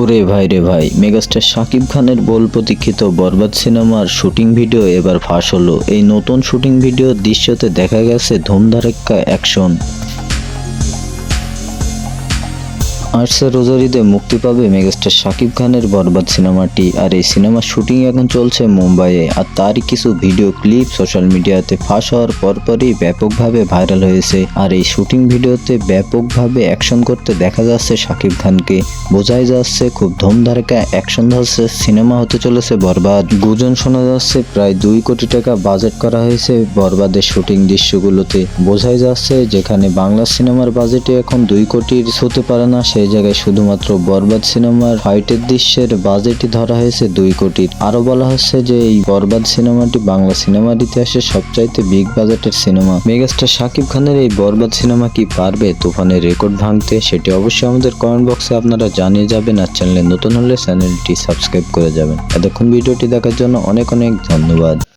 ওরে ভাই রে ভাই, মেগাস্টার শাকিব খানের বল প্রতীক্ষিত বরবাদ সিনেমার শুটিং ভিডিও এবার ফাঁস হলো। এই নতুন শুটিং ভিডিও দৃশ্যতে দেখা গেছে ধুমধারেক্কা অ্যাকশন। আর্টসে রোজারিতে মুক্তি পাবে মেগাস্টার শাকিব খানের বরবাদ সিনেমাটি। আর এই সিনেমার শুটিং এখন চলছে মুম্বাইয়ে। আর তারই কিছু ভিডিও ক্লিপ সোশ্যাল মিডিয়াতে ফাঁস হওয়ার পরপরই ব্যাপকভাবে ভাইরাল হয়েছে। আর এই শুটিং ভিডিওতে ব্যাপকভাবে অ্যাকশন করতে দেখা যাচ্ছে শাকিব খানকে। বোঝাই যাচ্ছে খুব ধুমধারাকা অ্যাকশন ধরছে সিনেমা হতে চলেছে বরবাদ। গুজন শোনা যাচ্ছে প্রায় দুই কোটি টাকা বাজেট করা হয়েছে বরবাদের শুটিং দৃশ্যগুলোতে। বোঝাই যাচ্ছে যেখানে বাংলা সিনেমার বাজেটে এখন দুই কোটির হতে পারে না সেই জায়গায় শুধুমাত্র বরবাদ সিনেমার ফাইটের দৃশ্যের বাজেটই ধরা হয়েছে দুই কোটির। আরও বলা হচ্ছে যে এই বরবাদ সিনেমাটি বাংলা সিনেমার ইতিহাসে সবচাইতে বিগ বাজেটের সিনেমা মেগাস্টার শাকিব খানের এই বরবাদ সিনেমা কি পারবে? তুফানের রেকর্ড ভাঙতে? সেটি অবশ্যই আমাদের কমেন্ট বক্সে আপনারা জানিয়ে যাবেন আর চ্যানেলে নতুন হলে চ্যানেলটি সাবস্ক্রাইব করে যাবেন। এতক্ষণ ভিডিওটি দেখার জন্য অনেক অনেক ধন্যবাদ।